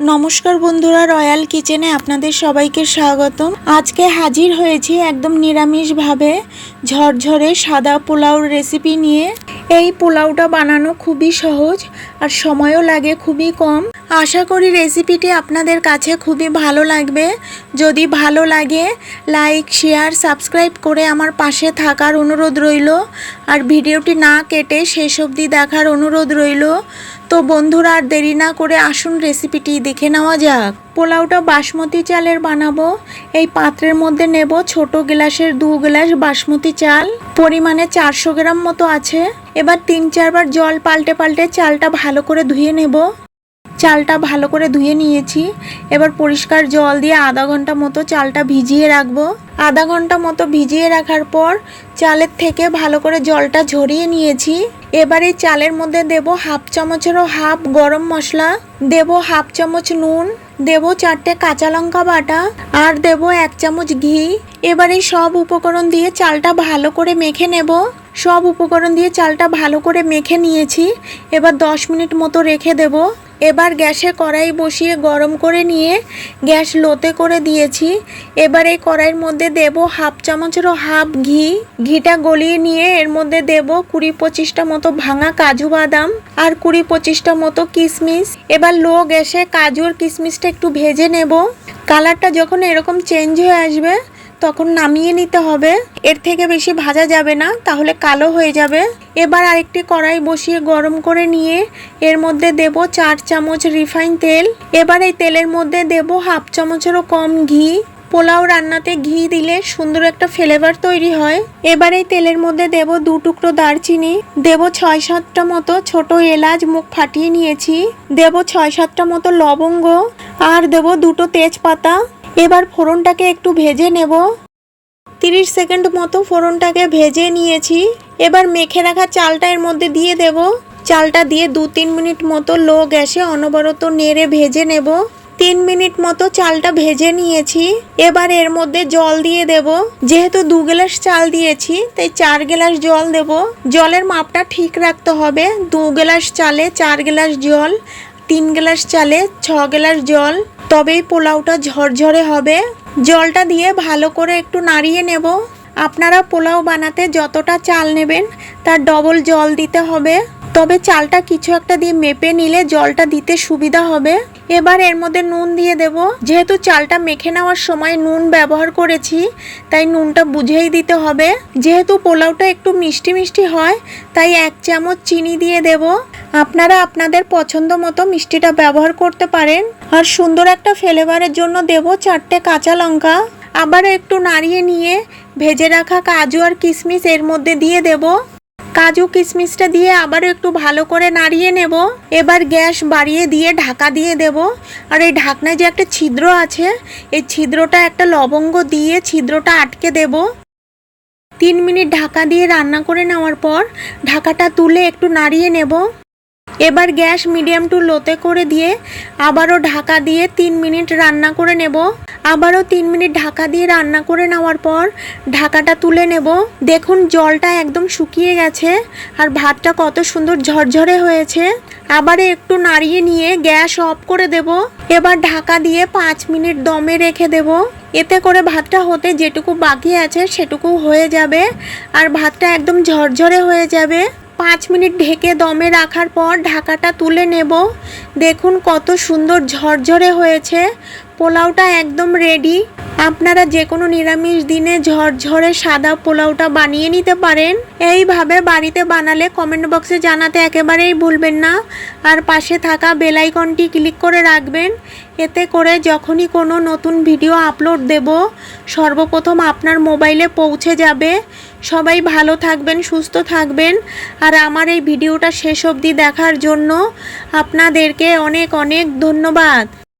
নমস্কার বন্ধুরা, রয়্যাল কিচেনে আপনাদের সবাইকে স্বাগতম। আজকে হাজির হয়েছি একদম নিরামিষভাবে ঝরঝরে সাদা পোলাওর রেসিপি নিয়ে। এই পোলাওটা বানানো খুবই সহজ আর সময়ও লাগে খুবই কম। আশা করি রেসিপিটি আপনাদের কাছে খুবই ভালো লাগবে। যদি ভালো লাগে লাইক শেয়ার সাবস্ক্রাইব করে আমার পাশে থাকার অনুরোধ রইল। আর ভিডিওটি না কেটে শেষ অবধি দেখার অনুরোধ রইল। তো বন্ধুরা, আর দেরি না করে আসুন রেসিপিটি দেখে নেওয়া যাক। পোলাওটা বাসমতি চালের বানাবো। এই পাত্রের মধ্যে নেব ছোট গ্লাসের দু গ্লাস বাসমতি চাল। পরিমাণে চারশো গ্রাম মতো আছে। এবার তিন চারবার জল পাল্টে পাল্টে চালটা ভালো করে ধুয়ে নেব। চালটা ভালো করে ধুয়ে নিয়েছি। এবার পরিষ্কার জল দিয়ে আধা ঘণ্টা মতো চালটা ভিজিয়ে রাখব। আধা ঘণ্টা মতো ভিজিয়ে রাখার পর চালের থেকে ভালো করে জলটা ঝরিয়ে নিয়েছি। এবার এই চালের মধ্যে দেব হাফ চামচেরও হাফ গরম মশলা, দেব হাফ চামচ নুন, দেব চারটে কাঁচা লঙ্কা বাটা আর দেব এক চামচ ঘি। এবার এই সব উপকরণ দিয়ে চালটা ভালো করে মেখে নেব। সব উপকরণ দিয়ে চালটা ভালো করে মেখে নিয়েছি। এবার দশ মিনিট মতো রেখে দেব। এবার গ্যাসে কড়াই বসিয়ে গরম করে নিয়ে গ্যাস লোতে করে দিয়েছি। এবার এই কড়াইয়ের মধ্যে দেব হাফ চামচেরও হাফ ঘি। ঘিটা গলিয়ে নিয়ে এর মধ্যে দেব কুড়ি পঁচিশটা মতো ভাঙা কাজু বাদাম আর কুড়ি পঁচিশটা মতো কিশমিশ এবার লো গ্যাসে কাজু আর কিশমিশটা একটু ভেজে নেব। কালারটা যখন এরকম চেঞ্জ হয়ে আসবে, তখন নামিয়ে নিতে হবে। এর থেকে বেশি ভাজা যাবে না, তাহলে কালো হয়ে যাবে। এবার আরেকটি কড়াই বসিয়ে গরম করে নিয়ে এর মধ্যে দেব চার চামচ রিফাইন তেল। এবার এই তেলের মধ্যে দেব হাফ চামচেরও কম ঘি। পোলাও রান্নাতে ঘি দিলে সুন্দর একটা ফ্লেভার তৈরি হয়। এবার এই তেলের মধ্যে দেব দু টুকরো দারচিনি। দেব ছয় সাতটা মতো ছোট এলাচ মুখ ফাটিয়ে নিয়েছি। দেব ছয় সাতটা মতো লবঙ্গ। আর দেব দুটো তেজপাতা। এবার ফোড়নটাকে একটু ভেজে নেব। তিরিশ সেকেন্ড মতো ফোড়নটাকে ভেজে নিয়েছি। এবার মেখে রাখা চালটা এর মধ্যে দিয়ে দেব। চালটা দিয়ে দু তিন মিনিট মতো লো গ্যাসে অনবরত নেড়ে ভেজে নেব। তিন মিনিট মতো চালটা ভেজে নিয়েছি। এবার এর মধ্যে জল দিয়ে দেব। যেহেতু দু গ্লাস চাল দিয়েছি, তাই চার গ্লাস জল দেব। জলের মাপটা ঠিক রাখতে হবে। দু গ্লাস চালে চার গ্লাস জল, তিন গ্লাস চালে ছ গ্লাস জল। তবেই পোলাওটা ঝরঝরে হবে। জলটা দিয়ে ভালো করে একটু নাড়িয়ে নেব। আপনারা পোলাও বানাতে যতটা চাল নেবেন, তার ডবল জল দিতে হবে। তবে চালটা কিছু একটা দিয়ে মেপে নিলে জলটা দিতে সুবিধা হবে। এবার এর মধ্যে নুন দিয়ে দেব। যেহেতু চালটা মেখে নেওয়ার সময় নুন ব্যবহার করেছি, তাই নুনটা বুঝেই দিতে হবে। যেহেতু পোলাওটা একটু মিষ্টি মিষ্টি হয়, তাই এক চামচ চিনি দিয়ে দেব। আপনারা আপনাদের পছন্দ মতো মিষ্টিটা ব্যবহার করতে পারেন। আর সুন্দর একটা ফ্লেভারের জন্য দেব চারটে কাঁচা লঙ্কা। আবার একটু নাড়িয়ে নিয়ে ভেজে রাখা কাজু আর কিশমিশ এর মধ্যে দিয়ে দেব। কাজু কিশমিশটা দিয়ে আবারও একটু ভালো করে নাড়িয়ে নেব। এবার গ্যাস বাড়িয়ে দিয়ে ঢাকা দিয়ে দেব। আর এই ঢাকনায় যে একটা ছিদ্র আছে, এই ছিদ্রটা একটা লবঙ্গ দিয়ে ছিদ্রটা আটকে দেব। তিন মিনিট ঢাকা দিয়ে রান্না করে নেওয়ার পর ঢাকাটা তুলে একটু নাড়িয়ে নেব। এবার গ্যাস মিডিয়াম টু লোতে করে দিয়ে আবারও ঢাকা দিয়ে তিন মিনিট রান্না করে নেব। আবারও তিন মিনিট ঢাকা দিয়ে রান্না করে নেওয়ার পর ঢাকাটা তুলে নেব। দেখুন, জলটা একদম শুকিয়ে গেছে আর ভাতটা কত সুন্দর ঝরঝরে হয়েছে। আবার একটু নাড়িয়ে নিয়ে গ্যাস অফ করে দেব। এবার ঢাকা দিয়ে পাঁচ মিনিট দমে রেখে দেব। এতে করে ভাতটা হতে যেটুকু বাকি আছে সেটুকু হয়ে যাবে আর ভাতটা একদম ঝরঝরে হয়ে যাবে। পাঁচ মিনিট ঢেকে দমে রাখার পর ঢাকাটা তুলে নেব। দেখুন, কত সুন্দর ঝরঝরে হয়েছে। পোলাওটা একদম রেডি আপনারা যে কোনো নিরামিষ দিনে ঝরঝরে সাদা পোলাওটা বানিয়ে নিতে পারেন। এইভাবে বাড়িতে বানালে কমেন্ট বক্সে জানাতে একেবারেই ভুলবেন না। আর পাশে থাকা বেলাইকনটি ক্লিক করে রাখবেন। এতে করে যখনই কোনো নতুন ভিডিও আপলোড দেব, সর্বপ্রথম আপনার মোবাইলে পৌঁছে যাবে। সবাই ভালো থাকবেন, সুস্থ থাকবেন। আর আমার এই ভিডিওটা শেষ অবধি দেখার জন্য আপনাদেরকে অনেক অনেক ধন্যবাদ।